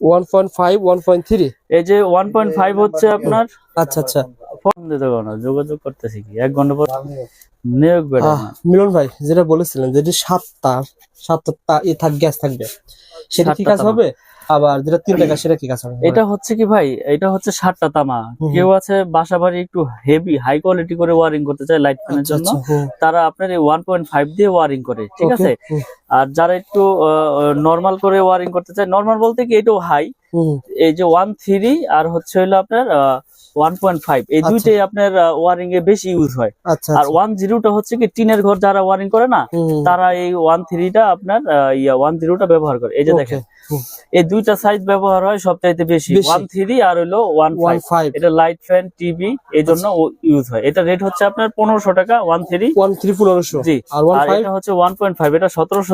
One point five one point three এই যে one point five হচ্ছে আপনার? আচ্ছা আচ্ছা। ফোন দিতে পারো যোগাযোগ করতেছি কি? এক ঘণ্টা পর নিয়োগ বেড়ে মিলন ভাই যেটা বলেছিলেন যে সাতটা সাতটা তা- থাক গ্যাস থাকবে সেটা কি কাজ হবে? আবার যেটা সেটা কি কাজ হবে? এটা হচ্ছে কি ভাই? এটা হচ্ছে সাতটা তামা। কেউ আছে বাসা বাড়ি একটু হেভি হাই কোয়ালিটি করে ওয়ারিং করতে চায় লাইট ফ্যানের আচ্ছা জন্য। আচ্ছা তারা আপনার এই ওয়ান পয়েন্ট ফাইভ দিয়ে ওয়ারিং করে ঠিক আছে? আর যারা একটু নর্মাল করে ওয়ারিং করতে চায় নর্মাল বলতে কি এটাও হাই এই যে ওয়ান থ্রি আর হচ্ছে হলো আপনার ওয়ান পয়েন্ট ফাইভ এই আচ্ছা। দুইটাই আপনার ওয়ারিং এ বেশি ইউজ হয়। আচ্ছা আর ওয়ান জিরোটা হচ্ছে কি টিনের ঘর যারা ওয়ারিং করে না তারা এই ওয়ান থ্রিটা আপনার ইয়া ওয়ান জিরোটা ব্যবহার করে। এই যে দেখেন। এই দুইটা সাইজ ব্যবহার হয় সবচাইতে বেশি। ওয়ান থ্রি আর হলো ওয়ান ফাইভ এটা লাইট ফ্যান টিভি এই জন্য ইউজ হয়। এটা রেট হচ্ছে আপনার পনেরোশো টাকা ওয়ান থ্রি ওয়ান থ্রি পনেরোশো। জি। আর এটা হচ্ছে ওয়ান পয়েন্ট ফাইভ এটা সতেরোশো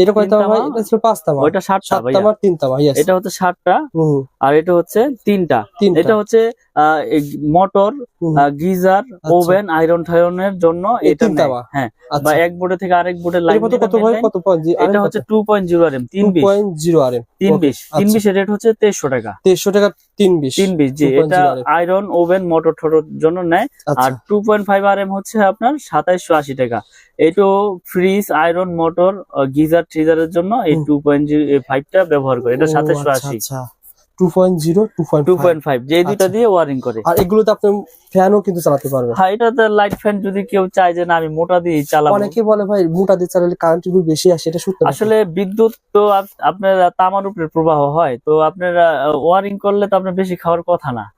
এটা কয় তামা ভাই? এটা ছিল পাঁচ তামা ওইটা সাত তামা তিন তামা ইয়েস এটা হচ্ছে সাতটা। আর এটা হচ্ছে তিনটা। এটা হচ্ছে মোটর গিজার ওভেন আয়রন টায়রনের জন্য এটা তামা? হ্যাঁ আচ্ছা। বা এক বোর্ডে থেকে আরেক বোর্ডে লাইন কত কত ভাই? কত এটা হচ্ছে two point zero R M তিন বিশ। পয়েন্ট জিরো আর এম তিন বিশ। তিন আচ্ছা। বিশের রেট হচ্ছে তেইশশো টাকা। তেইশশো টাকা তিন বিশ তিন বিশ জি এটা আয়রন ওভেন মোটর জন্য নেয়। আচ্ছা। আর two point five R M হচ্ছে আপনার সাতাইশশো আশি টাকা। এইটো ফ্রিজ আয়রন মোটর গিজার ট্রিজারের জন্য এই টু পয়েন্ট ফাইভটা ব্যবহার করে। এটা সাতাইশশো আচ্ছা, আশি আচ্ছা two point zero two point two point five যে দুইটা আচ্ছা। দিয়ে ওয়ারিং করে। আর এগুলোতে আপনি ফ্যানও কিন্তু চালাতে পারবেন। হ্যাঁ এটাতে লাইট ফ্যান যদি কেউ চায় যে না আমি মোটা দিয়ে চালাবো। অনেকে বলে ভাই মোটা দিয়ে চালালে কারেন্ট বিল বেশি আসে এটা সত্য আসলে বিদ্যুৎ তো আপ- আপনার তামার উপরে প্রবাহ হয় তো আপনার ওয়ারিং করলে তো আপনার বেশি খাওয়ার কথা না।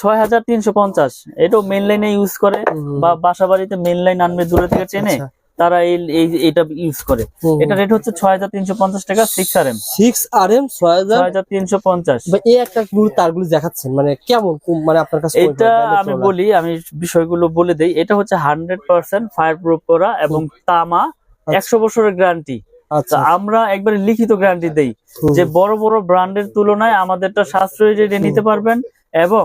ছয় হাজার তিনশো পঞ্চাশ। এটাও মেন লাইনে ইউজ করে বা বাসা বাড়িতে মেন লাইন আনবে দূরে থেকে চেনে তারা এই এটা ইউজ করে। এটা রেট হচ্ছে ছয় হাজার তিনশো পঞ্চাশ টাকা six R M six R M ছয় হাজার তিনশো পঞ্চাশ। এই একটা গুলো তারগুলো দেখাচ্ছেন মানে কেমন মানে আপনার কাছে এটা আমি বলি আমি বিষয়গুলো বলে দেই। এটা হচ্ছে হান্ড্রেড পার্সেন্ট ফায়ার প্রুফ করা এবং তামা একশো বছরের গ্যারান্টি আচ্ছা। আমরা একবারে লিখিত গ্যারান্টি দেই যে বড় বড় ব্র্যান্ডের তুলনায় আমাদেরটা সাশ্রয়ী রেটে নিতে পারবেন এবং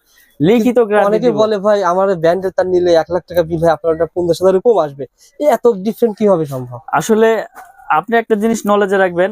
লিখিত অনেকে বলে ভাই আমার ব্যান্ডে তার নিলে এক লাখ টাকা বিল হয় আপনার পনেরো পঞ্চাশ হাজার কম আসবে। এত ডিফারেন্ট কীভাবে সম্ভব? আসলে আপনি একটা জিনিস নলেজে রাখবেন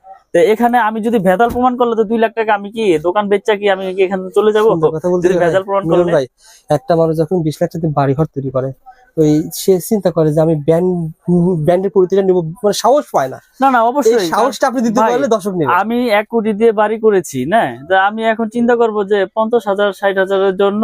তো এখানে আমি যদি ভেজাল প্রমাণ করলে তো দুই লাখ টাকা আমি কি দোকান বেচা কি আমি কি এখান চলে যাব। ভেজাল প্রমাণ করলে? ভাই একটা মানুষ যখন বিশ লাখ টাকা বাড়ি ঘর তৈরি করে ওই সে চিন্তা করে যে আমি ব্যান্ড ব্যান্ডের পরিচয়টা নিবো মানে সাহস পায় না। না না অবশ্যই। সাহসটা আপনি দিতে পারলে দর্শক নেবে। আমি এক কোটি দিয়ে বাড়ি করেছি না? আমি এখন চিন্তা করব যে পঞ্চাশ হাজার ষাট হাজারের জন্য